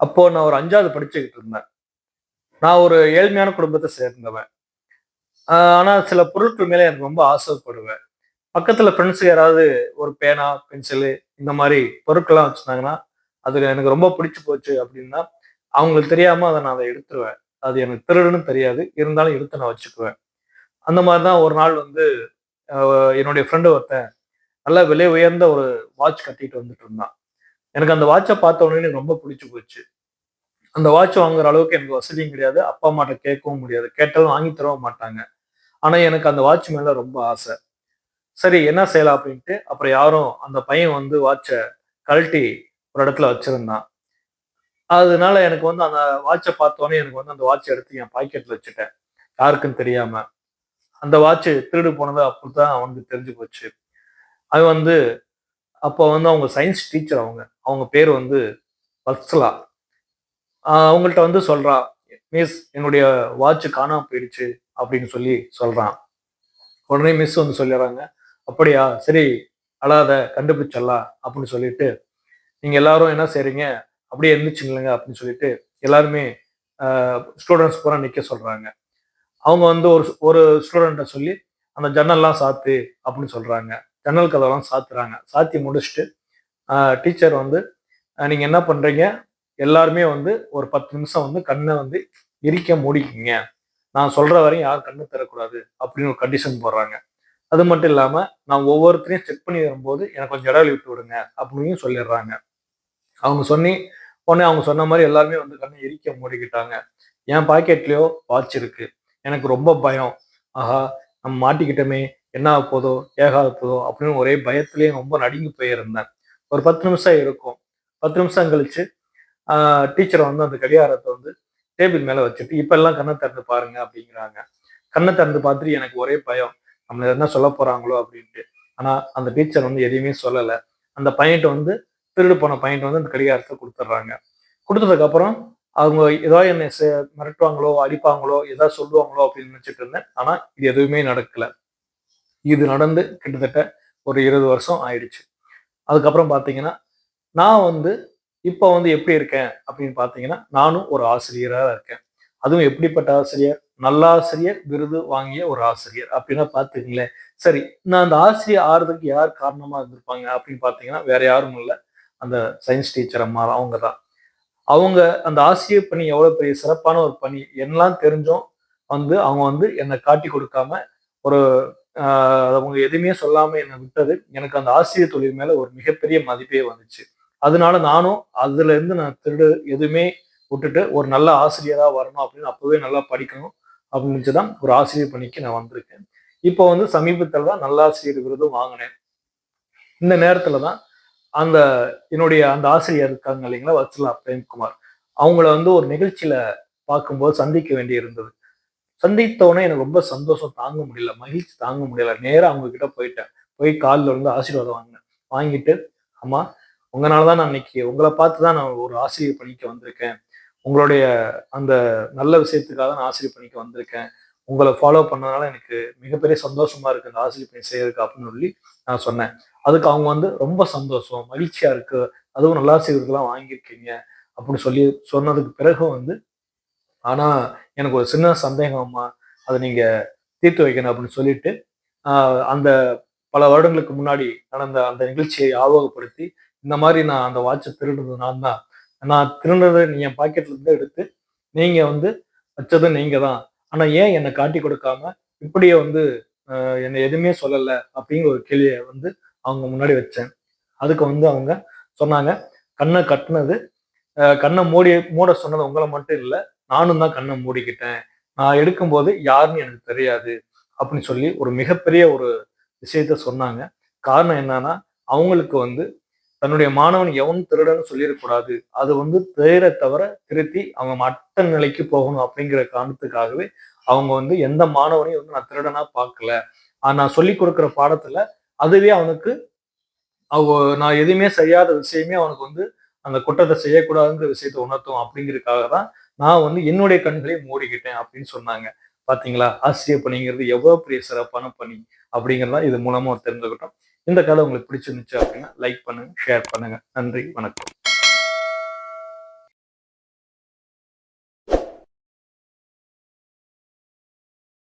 அப்போ நான் ஒரு அஞ்சாவது படிச்சுக்கிட்டு இருந்தேன். நான் ஒரு ஏழ்மையான குடும்பத்தை சேர்ந்தவன். ஆனால் சில பொருட்கள் மேலே எனக்கு ரொம்ப ஆசைப்படுவேன். பக்கத்தில் ஃப்ரெண்ட்ஸுக்கு யாராவது ஒரு பேனா பென்சிலு இந்த மாதிரி பொருட்கள்லாம் வச்சுருந்தாங்கன்னா அது எனக்கு ரொம்ப பிடிச்சி போச்சு அப்படின்னா அவங்களுக்கு தெரியாமல் அதை நான் அதை எடுத்துருவேன். அது எனக்கு திருடுன்னு தெரியாது. இருந்தாலும் எடுத்து நான் வச்சுக்குவேன். அந்த மாதிரி தான் ஒரு நாள் வந்து என்னுடைய ஃப்ரெண்டு ஒருத்தன் நல்லா விலை உயர்ந்த ஒரு வாட்ச் கட்டிட்டு வந்துட்டு இருந்தான். எனக்கு அந்த வாட்சை பார்த்த உடனே எனக்கு ரொம்ப பிடிச்சி போச்சு. அந்த வாட்ச் வாங்குற அளவுக்கு எனக்கு வசதியும் கிடையாது. அப்பா அம்மாட்ட கேட்கவும் முடியாது. கேட்டாலும் வாங்கி தரவும் மாட்டாங்க. ஆனா எனக்கு அந்த வாட்ச் மேல ரொம்ப ஆசை. சரி என்ன செய்யலாம் அப்படின்ட்டு அப்புறம் யாரும் அந்த பையன் வந்து வாட்சை கழட்டி ஒரு இடத்துல வச்சிருந்தான். அதனால எனக்கு வந்து அந்த வாட்சை பார்த்தோன்னே எனக்கு வந்து அந்த வாட்ச் எடுத்து என் பாக்கெட்ல வச்சுட்டேன். யாருக்கும் தெரியாம. அந்த வாட்ச் திருடு போனது அப்படி தான் அவனுக்கு தெரிஞ்சு போச்சு. அது வந்து அப்போ வந்து அவங்க சயின்ஸ் டீச்சர் அவங்க அவங்க பேர் வந்து வத்சலா. அவங்கள்ட்ட வந்து சொல்றான் மிஸ் என்னுடைய வாட்ச் காணாம போயிடுச்சு அப்படின்னு சொல்லி சொல்றான். உடனே மிஸ் வந்து சொல்லிடுறாங்க அப்படியா சரி அழாத கண்டுபிடிச்சிடலாம் அப்படின்னு சொல்லிட்டு நீங்க எல்லாரும் என்ன செய்றீங்க? அப்படியே எழுந்துச்சுங்களேங்க அப்படின்னு சொல்லிட்டு எல்லாருமே ஸ்டூடெண்ட்ஸ் பூரா நிற்க சொல்றாங்க. அவங்க வந்து ஒரு ஒரு ஸ்டூடெண்ட்டை சொல்லி அந்த ஜன்னல்லாம் சாத்து அப்படின்னு சொல்றாங்க. ஜன்னல் கதவெல்லாம் சாத்துறாங்க. சாத்தி முடிச்சுட்டு டீச்சர் வந்து நீங்கள் என்ன பண்ணுறீங்க எல்லாருமே வந்து ஒரு பத்து நிமிஷம் வந்து கண்ணை வந்து இரிக்க மூடிக்கிங்க. நான் சொல்கிற வரையும் யாரும் கண்ணு தரக்கூடாது அப்படின்னு ஒரு கண்டிஷன் போடுறாங்க. அது மட்டும் இல்லாமல் நான் ஒவ்வொருத்தரையும் செக் பண்ணி வரும்போது எனக்கு கொஞ்சம் இடைவெளி விட்டு விடுங்க. அப்படின்னு சொல்லிடுறாங்க. அவங்க சொன்னி உடனே அவங்க சொன்ன மாதிரி எல்லாருமே வந்து கண்ணை எரிக்க மூடிக்கிட்டாங்க. என் பாக்கெட்லேயோ வாட்ச் இருக்கு. எனக்கு ரொம்ப பயம். ஆஹா நம்ம மாட்டிக்கிட்டோமே. என்ன ஆக போதோ ஏகாத போதோ அப்படின்னு ஒரே பயத்திலேயே ரொம்ப நடுங்கி போயிருந்தேன். ஒரு பத்து நிமிஷம் இருக்கும். பத்து நிமிஷம் கழிச்சு டீச்சர் வந்து அந்த கடிகாரத்தை வந்து டேபிள் மேல வச்சுட்டு இப்பெல்லாம் கண்ணை திறந்து பாருங்க அப்படிங்கிறாங்க. கண்ணை திறந்து பார்த்துட்டு எனக்கு ஒரே பயம். நம்ம என்ன சொல்ல போறாங்களோ அப்படின்ட்டு. ஆனால் அந்த டீச்சர் வந்து எதையுமே சொல்லலை. அந்த பையன்ட்டு வந்து திருடு போன பையன்ட்டு வந்து அந்த கடிகாரத்தை கொடுத்துட்றாங்க. கொடுத்ததுக்கப்புறம் அவங்க ஏதோ என்னை செ- மிரட்டுவாங்களோ அடிப்பாங்களோ ஏதாவது சொல்லுவாங்களோ அப்படின்னு நினச்சிட்டு இருந்தேன். ஆனால் இது எதுவுமே நடக்கலை. இது நடந்து கிட்டத்தட்ட ஒரு இருபது வருஷம் ஆயிடுச்சு. அதுக்கப்புறம் பார்த்தீங்கன்னா நான் வந்து இப்போ வந்து எப்படி இருக்கேன் அப்படின்னு பார்த்தீங்கன்னா நானும் ஒரு ஆசிரியராக இருக்கேன். அதுவும் எப்படிப்பட்ட ஆசிரியர்? நல்லாசிரியர் விருது வாங்கிய ஒரு ஆசிரியர் அப்படின்னா பார்த்துக்கங்களேன் சரி நான் அந்த ஆசிரியர் ஆறுறதுக்கு யார் காரணமாக இருந்திருப்பாங்க அப்படின்னு பார்த்தீங்கன்னா வேற யாரும் இல்லை. அந்த சயின்ஸ் டீச்சர் அம்மா அவங்க தான் அவங்க அந்த ஆசிரியர் பணி எவ்வளோ பெரிய சிறப்பான ஒரு பணி எல்லாம் தெரிஞ்சும் வந்து அவங்க வந்து என்னை காட்டி கொடுக்காம ஒரு அவங்க எதுவுமே சொல்லாமல் என்னை விட்டது. எனக்கு அந்த ஆசிரியர் தொழில் மேலே ஒரு மிகப்பெரிய மதிப்பே வந்துச்சு. அதனால நானும் அதுல இருந்து நான் திருடு எதுவுமே விட்டுட்டு ஒரு நல்ல ஆசிரியராக வரணும் அப்படின்னு அப்போவே நல்லா படிக்கணும் அப்படின்னு தான் ஒரு ஆசிரியர் பணிக்கு நான் வந்திருக்கேன். இப்போ வந்து சமீபத்தில் தான் நல்லாசிரியர் விருதும் வாங்கினேன். இந்த நேரத்துல தான் அந்த என்னுடைய அந்த ஆசிரியர் இருக்காங்க இல்லைங்களா வச்சலா பிரேம்குமார். அவங்கள வந்து ஒரு நிகழ்ச்சியில பார்க்கும்போது சந்திக்க வேண்டி இருந்தது சந்தித்தவொடனே எனக்கு ரொம்ப சந்தோஷம். தாங்க முடியல மகிழ்ச்சி தாங்க முடியல. நேராக அவங்க கிட்ட போயிட்டேன். போய் காலில் இருந்து ஆசீர்வாதம் வாங்கினேன். வாங்கிட்டு அம்மா உங்களால தான் நான் இன்னைக்கு உங்களை பார்த்து தான் நான் ஒரு ஆசிரியர் பணிக்கு வந்திருக்கேன். உங்களுடைய அந்த நல்ல விஷயத்துக்காக நான் ஆசிரியர் பணிக்கு வந்திருக்கேன். உங்களை ஃபாலோ பண்ணதுனால எனக்கு மிகப்பெரிய சந்தோஷமா இருக்கு அந்த ஆசிரியர் பணி செய்யறதுக்கு அப்படின்னு சொல்லி நான் சொன்னேன். அதுக்கு அவங்க வந்து ரொம்ப சந்தோஷம் மகிழ்ச்சியா இருக்கு. அதுவும் நல்லாசிரியர்கள்லாம் வாங்கியிருக்கீங்க அப்படின்னு சொல்லி சொன்னதுக்கு பிறகு வந்து ஆனா எனக்கு ஒரு சின்ன சந்தேகம்மா அதை நீங்கள் தீர்த்து வைக்கணும் அப்படின்னு சொல்லிட்டு அந்த பல வருடங்களுக்கு முன்னாடி நடந்த அந்த நிகழ்ச்சியை ஞாபகப்படுத்தி இந்த மாதிரி நான் அந்த வாட்சை திருடுனது நான் தான். நான் திருடுனதை நீ என் பாக்கெட்ல இருந்து எடுத்து நீங்கள் வந்து வச்சது நீங்கள் தான். ஆனால் ஏன் என்னை காட்டி கொடுக்காம இப்படியே வந்து என்னை எதுவுமே சொல்லலை அப்படிங்கிற ஒரு கேள்வியை வந்து அவங்க முன்னாடி வச்சேன். அதுக்கு வந்து அவங்க சொன்னாங்க கண்ணை கட்டினது கண்ணை மூடி மூட சொன்னது உங்களை மட்டும் இல்லை நானும் தான் கண்ணை மூடிக்கிட்டேன். நான் எடுக்கும்போது யாருன்னு எனக்கு தெரியாது அப்படின்னு சொல்லி ஒரு மிகப்பெரிய ஒரு விஷயத்த சொன்னாங்க. காரணம் என்னன்னா அவங்களுக்கு வந்து தன்னுடைய மாணவன் எவன் திருடன்னு சொல்லிடக்கூடாது. அது வந்து தேர தவிர திருத்தி அவங்க மட்ட நிலைக்கு போகணும் அப்படிங்கிற காரணத்துக்காகவே அவங்க வந்து எந்த மாணவனையும் வந்து நான் திருடனா பார்க்கல. நான் சொல்லி கொடுக்குற பாடத்துல அதுவே அவனுக்கு அவ நான் எதுவுமே செய்யாத விஷயமே அவனுக்கு வந்து அந்த குற்றத்தை செய்யக்கூடாதுங்கிற விஷயத்த உணர்த்தும் அப்படிங்கிறதுக்காக தான் நான் வந்து என்னுடைய கண்களை மூடிக்கிட்டேன் அப்படின்னு சொன்னாங்க. பாத்தீங்களா? ஆசிரியர் பணிங்கிறது எவ்வளவு பெரிய சிறப்பான பணி அப்படிங்கிறதா இது மூலமா தெரிஞ்சுக்கிட்டோம். இந்த கதை உங்களுக்கு பிடிச்சிருந்துச்சு அப்படின்னா லைக் பண்ணுங்க ஷேர் பண்ணுங்க. நன்றி வணக்கம்.